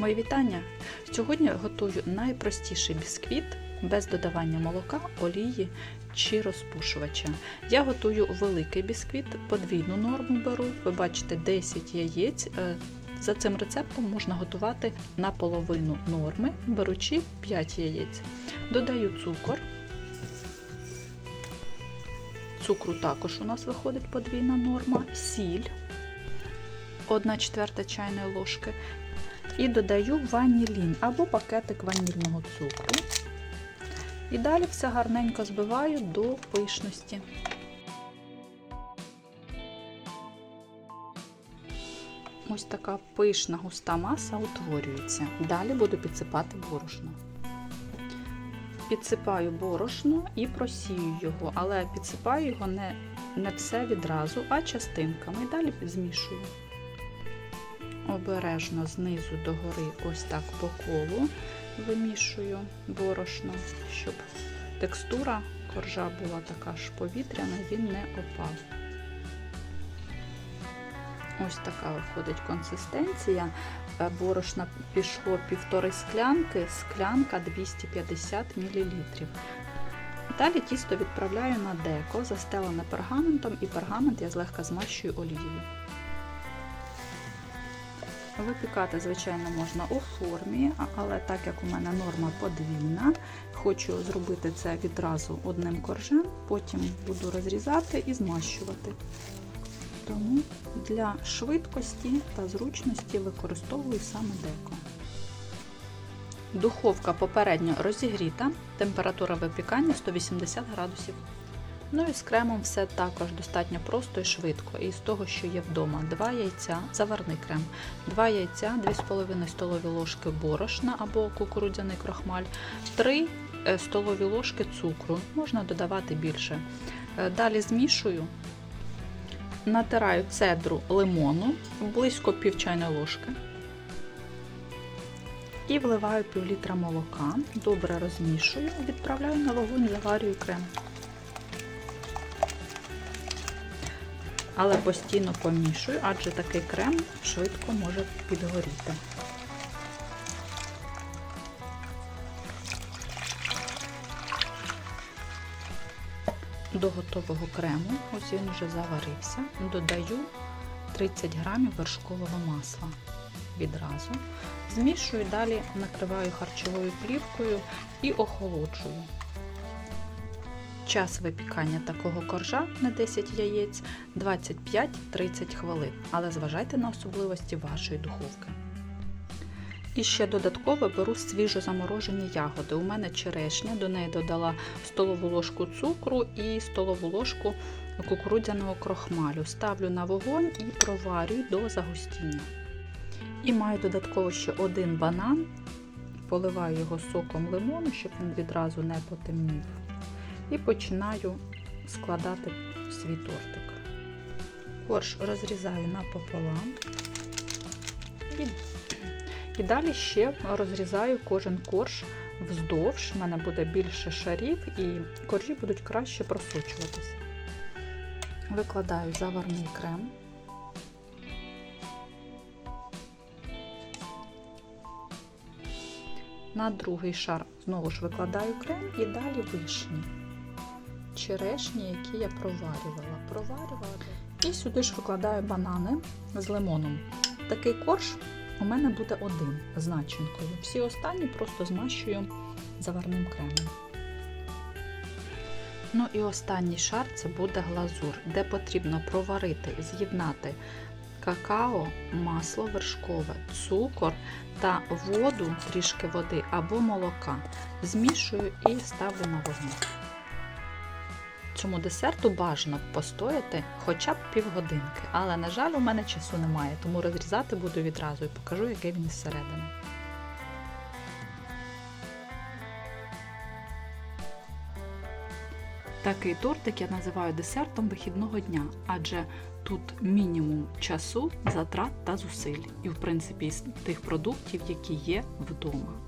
Мої вітання! Сьогодні готую найпростіший бісквіт без додавання молока, олії чи розпушувача. Я готую великий бісквіт, подвійну норму беру. Ви бачите 10 яєць. Е, За цим рецептом можна готувати на половину норми, беручи 5 яєць. Додаю цукор. Цукру також у нас виходить подвійна норма, сіль 1 четверта чайної ложки. І додаю ванілін або пакетик ванільного цукру. І далі все гарненько збиваю до пишності. Ось така пишна густа маса утворюється. Далі буду підсипати борошно. Підсипаю борошно і просію його, але підсипаю його не, не все відразу, а частинками. І далі змішую. Обережно знизу до гори, ось так по колу вимішую борошно, щоб текстура коржа була така ж повітряна, він не опав. Ось така виходить консистенція. Борошна пішло півтори склянки, склянка 250 мл. Далі тісто відправляю на деко, застелене пергаментом, і пергамент я злегка змащую олією. Випікати, звичайно, можна у формі, але так як у мене норма подвійна, хочу зробити це відразу одним коржем, потім буду розрізати і змащувати. Тому для швидкості та зручності використовую саме деко. Духовка попередньо розігріта, температура випікання 180 градусів. Ну і з кремом все також достатньо просто і швидко. І з того, що є вдома, 2 яйця, заварний крем, 2 яйця, 2,5 столові ложки борошна або кукурудзяний крохмаль, 3 столові ложки цукру, можна додавати більше. Далі змішую, натираю цедру лимону близько пів чайної ложки. І вливаю пів літра молока, добре розмішую, відправляю на вогонь, заварюю крем. Але постійно помішую, адже такий крем швидко може підгоріти. До готового крему, ось він вже заварився, додаю 30 грамів вершкового масла відразу. Змішую, далі накриваю харчовою плівкою і охолоджую. Час випікання такого коржа на 10 яєць 25-30 хвилин, але зважайте на особливості вашої духовки. І ще додатково беру свіжо заморожені ягоди. У мене черешня, до неї додала столову ложку цукру і столову ложку кукурудзяного крохмалю. Ставлю на вогонь і проварюю до загустіння. І маю додатково ще один банан, поливаю його соком лимону, щоб він відразу не потемнів і починаю складати свій тортик. Корж розрізаю напополам і, і далі ще розрізаю кожен корж вздовж, в мене буде більше шарів і коржі будуть краще просочуватися. Викладаю заварний крем. На другий шар знову ж викладаю крем і далі вишні черешні, які я проварювала. проварювала. І сюди ж викладаю банани з лимоном. Такий корж у мене буде один з начинкою. Всі останні просто змащую заварним кремом. Ну і останній шар це буде глазур, де потрібно проварити, з'єднати какао, масло вершкове, цукор та воду, трішки води або молока. Змішую і ставлю на вогонь. Цьому десерту бажано постояти хоча б півгодинки, але, на жаль, у мене часу немає, тому розрізати буду відразу і покажу, який він зсередини. Такий тортик я називаю десертом вихідного дня, адже тут мінімум часу, затрат та зусиль, і, в принципі, з тих продуктів, які є вдома.